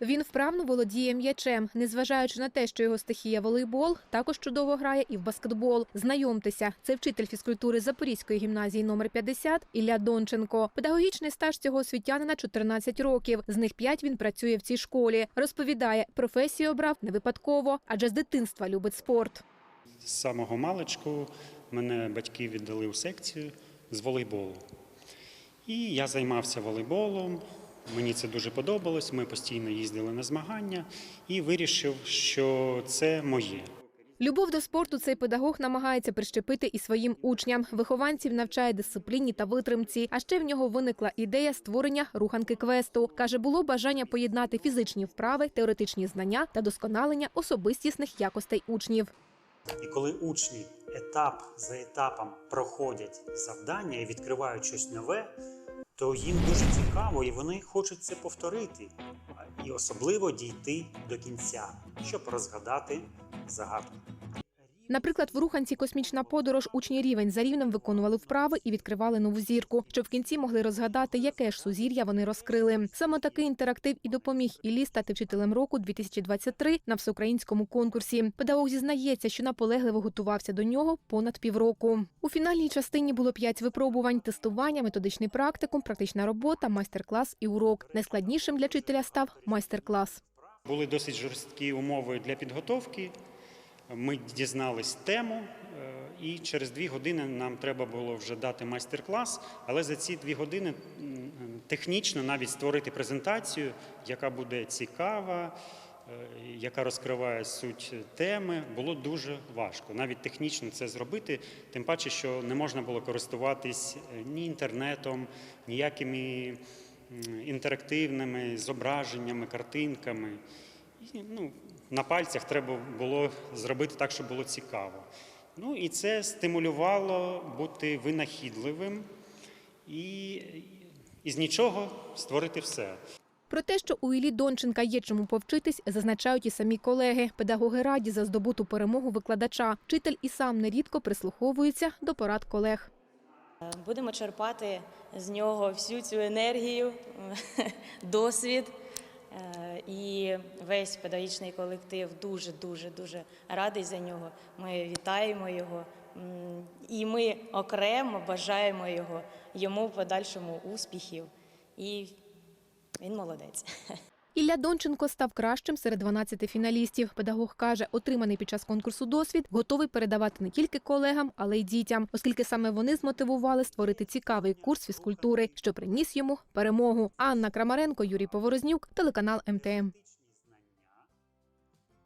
Він вправно володіє м'ячем, незважаючи на те, що його стихія волейбол, також чудово грає і в баскетбол. Знайомтеся, це вчитель фізкультури Запорізької гімназії номер 50 Ілля Донченко. Педагогічний стаж цього освітянина 14 років. З них 5 він працює в цій школі. Розповідає, професію обрав не випадково, адже з дитинства любить спорт. З самого маличку мене батьки віддали у секцію з волейболу. І я займався волейболом. Мені це дуже подобалось. Ми постійно їздили на змагання і вирішив, що це моє. Любов до спорту цей педагог намагається прищепити і своїм учням. Вихованців навчає дисципліні та витримці. А ще в нього виникла ідея створення руханки квесту. Каже, було бажання поєднати фізичні вправи, теоретичні знання та досконалення особистісних якостей учнів. І коли учні етап за етапом проходять завдання і відкривають щось нове, то їм дуже цікаво і вони хочуть це повторити. І особливо дійти до кінця, щоб розгадати загадку. Наприклад, в руханці космічна подорож учні рівень за рівнем виконували вправи і відкривали нову зірку, щоб в кінці могли розгадати, яке ж сузір'я вони розкрили. Саме такий інтерактив і допоміг Іллі стати вчителем року 2023 на всеукраїнському конкурсі. Педагог зізнається, що наполегливо готувався до нього понад півроку. У фінальній частині було п'ять випробувань: тестування, методичний практикум, практична робота, майстер-клас і урок. Найскладнішим для вчителя став майстер-клас. Були досить жорсткі умови для підготовки. Ми дізнались тему, е, і через дві години нам треба було вже дати майстер-клас. Але за ці дві години технічно навіть створити презентацію, яка буде цікава, е, яка розкриває суть теми, було дуже важко. Навіть технічно це зробити, тим паче, що не можна було користуватись е, ні інтернетом, ніякими інтерактивними зображеннями, картинками. І, ну, на пальцях треба було зробити так, щоб було цікаво. Ну і це стимулювало бути винахідливим і, і з нічого створити все. Про те, що у Іллі Донченка є чому повчитись, зазначають і самі колеги. Педагоги раді за здобуту перемогу викладача. Вчитель і сам нерідко прислуховується до порад колег. Будемо черпати з нього всю цю енергію, досвід. Е, І весь педагогічний колектив дуже, дуже, дуже радий за нього. Ми вітаємо його. І ми окремо бажаємо його йому в подальшому успіхів. І він молодець. Ілля Донченко став кращим серед 12 фіналістів. Педагог каже, отриманий під час конкурсу досвід готовий передавати не тільки колегам, але й дітям, оскільки саме вони змотивували створити цікавий курс фізкультури, що приніс йому перемогу. Анна Крамаренко, Юрій Поворознюк, телеканал МТМ.